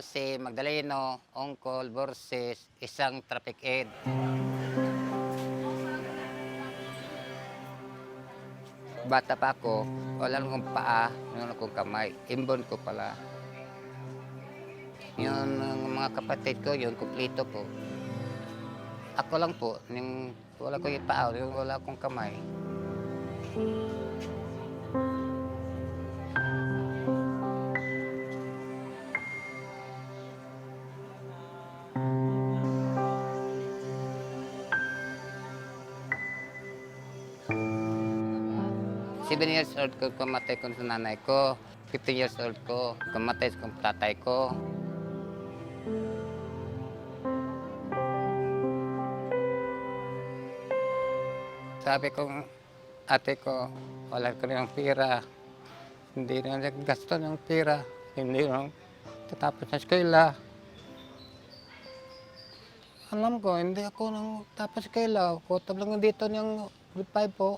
si Magdaleno Ongkol versus isang traffic aid. Bata pa ako, wala akong paa, wala akong kamay. Imbon ko pala. Yung mga kapatid ko, yun, kumplito po. Ako lang po, yung wala ko yung paa, yung wala akong kamay. Seven years old ko, kumatay ko sa nanay ko. 15 years old ko, kumatay sa tatay ko. Sabi ko, ate ko, wala ko ng pira. Hindi na naggasto ng pira. Hindi na tatapos na eskwela. Alam ko, hindi ako nang tapos eskwela. Kutab lang dito ng grade 5 po.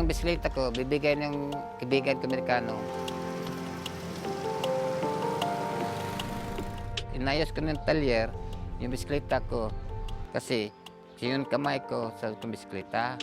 Yung bisikleta ko, bibigay ng kaibigan ko Amerikano. Inayos ko ng talyer, yung bisikleta ko. Kasi, yun kamay ko sa bisikleta.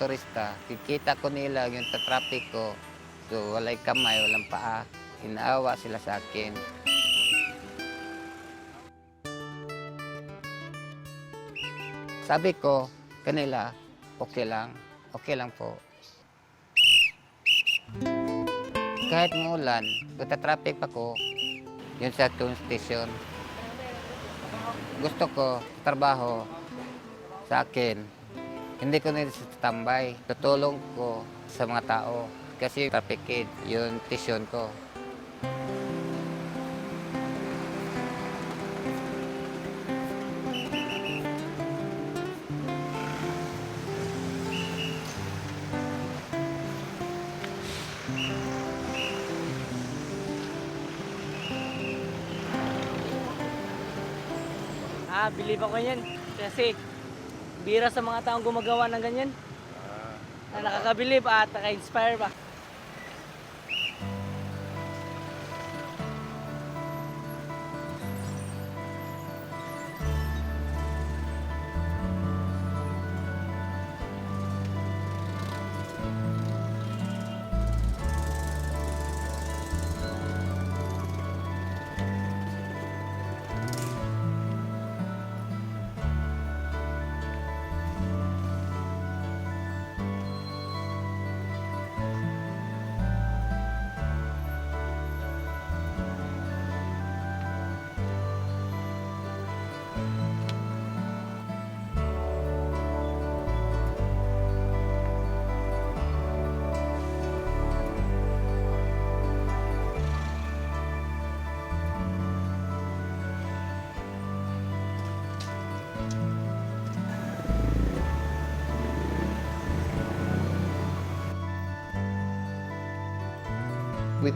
Motorista, kikita ko nila yung traffic ko. So, walay kamay, walang paa. Inaawa sila sa akin. Sabi ko, kanila, okay lang. Okay lang po. Kahit muulan, kung traffic pa ko, yun sa tune station. Gusto ko, trabaho, sa akin, hindi ko tambay. Tutulong ko sa mga tao. Kasi traffic aid, yung tisyon ko. Ah, believe ako yan. Kasi bira sa mga taong gumagawa ng ganyan. Na nakakabilib at naka-inspire ba.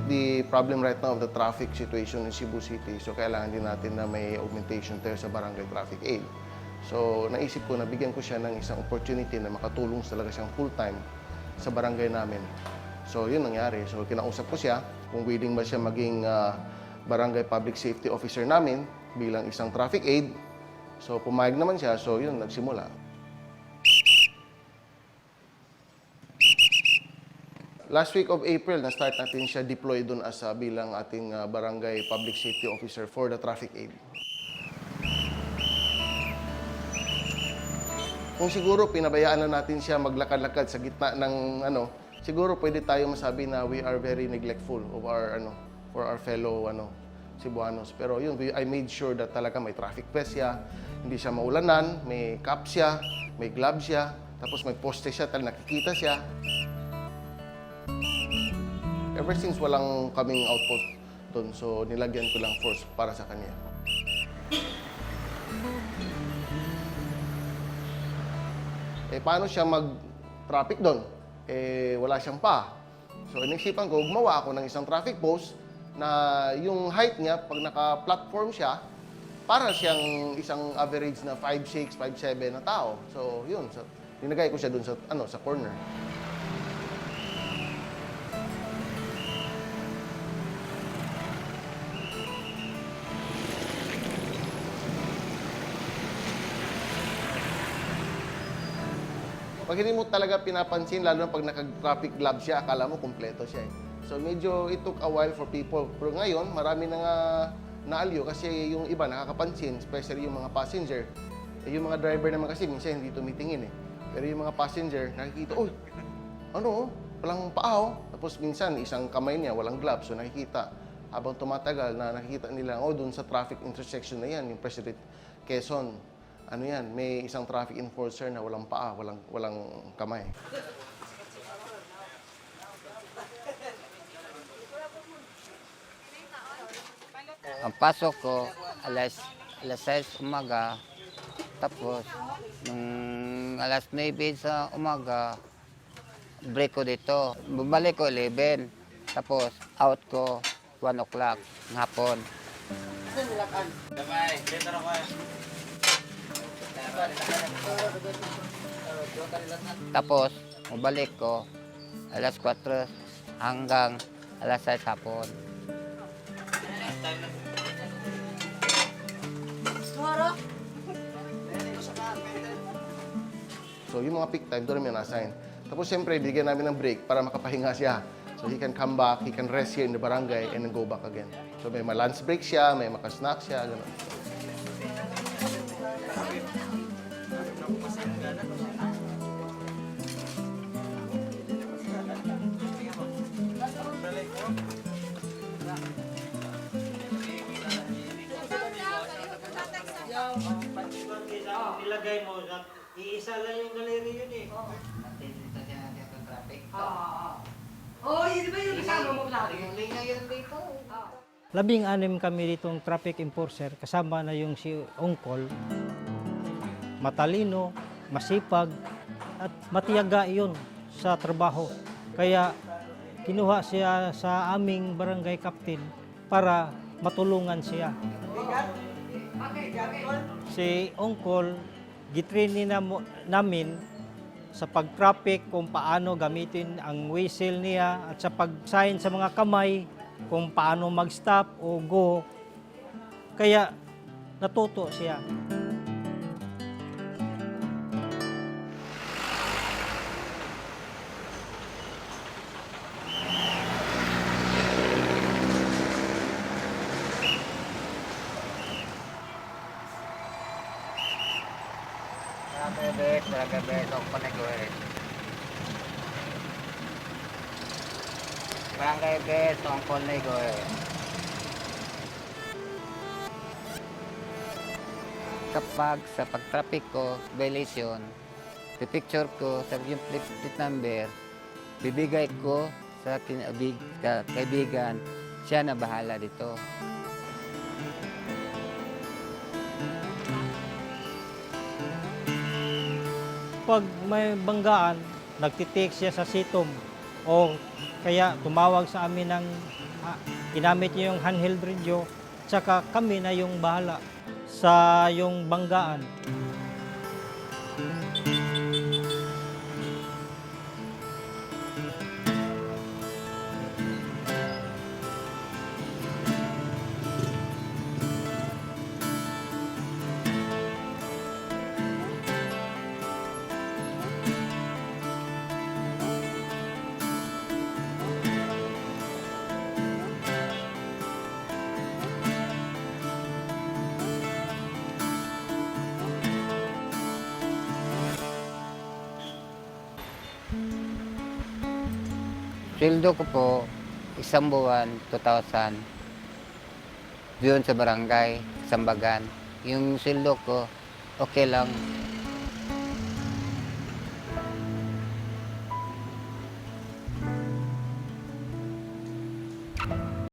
The problem right now of the traffic situation in Cebu City, so kailangan din natin na may augmentation tayo sa barangay traffic aid. So naisip ko na bigyan ko siya ng isang opportunity na makatulong talaga siyang full-time sa barangay namin. So yun nangyari. So kinausap ko siya kung willing ba siya maging ah, barangay public safety officer namin bilang isang traffic aid. So pumayag naman siya. So yun, nagsimula. Last week of April, na-start natin siya deploy doon as ah, bilang ating ah, barangay public safety officer for the traffic aid. Kung siguro pinabayaan na natin siya maglakad-lakad sa gitna ng ano, siguro pwede tayo masabi na we are very neglectful of our ano, for our fellow ano, Cebuanos. Pero yun, I made sure that talaga may traffic vest siya, hindi siya maulanan, may cap siya, may gloves siya, tapos may poste siya, tal nakikita siya. Ever since walang kaming outpost doon, so nilagyan ko lang force para sa kanya. Eh, paano siya mag-traffic doon? Eh, wala siyang pa. So, inisipan ko, gumawa ako ng isang traffic post na yung height niya, pag naka-platform siya, para siyang isang average na 5'6", 5'7 na tao. So, yun. So, linagay ko siya doon sa, ano, sa corner. Pag hindi mo talaga pinapansin, lalo na pag naka-traffic glove siya, akala mo kumpleto siya eh. So medyo it took a while for people. Pero ngayon, marami na nga naaliw kasi yung iba nakakapansin, especially yung mga passenger. Eh, yung mga driver naman kasi minsan hindi tumitingin eh. Pero yung mga passenger, nakikita, uy, ano, walang paaw. Tapos minsan, isang kamay niya, walang gloves. So nakikita, habang tumatagal na nakikita nila, oh, doon sa traffic intersection na yan, yung President Quezon, ano yan, may isang traffic enforcer na walang paa, walang, walang kamay. Ang pasok ko, alas, alas 6 umaga. Tapos, nung alas 9 sa umaga, break ko dito. Bumalik ko 11. Tapos, out ko 1 o'clock ng hapon. Tapos, mabalik ko alas 4 hanggang alas 6 hapon. So yung mga peak time, doon namin na-assign. Tapos siyempre, bigyan namin ng break para makapahinga siya. So he can come back, he can rest here in the barangay and then go back again. So may ma-lunch break siya, may maka-snack siya, gano'n. Nilagay mo, na- kilala yung galeri yun eh. Dito siya sa traffic. Oh, yun ba yung kasama mo lagi? Yung linya yun dito. Labing anim kami ditong traffic enforcer, kasama na yung si Ongkol. Matalino, masipag, at matiyaga iyon sa trabaho. Kaya kinuha siya sa aming barangay captain para matulungan siya. Si Ongkol, gitrain na namin sa pag-traffic kung paano gamitin ang whistle niya at sa pag-sign sa mga kamay kung paano mag-stop o go. Kaya natuto siya. Barangay Bet, ang panagawin. Kapag sa pag-traffic ko, violation, pipicture ko sa yung plate number, bibigay ko sa kinabig, ka, kaibigan, siya na bahala dito. Pag may banggaan, nagtitake siya sa sitom o kaya tumawag sa amin ng ah, ginamit niya yung handheld radio tsaka kami na yung bahala sa yung banggaan. Sweldo ko po, isang buwan, 2,000. Doon sa barangay, Sambagan. Yung sweldo ko, okay lang.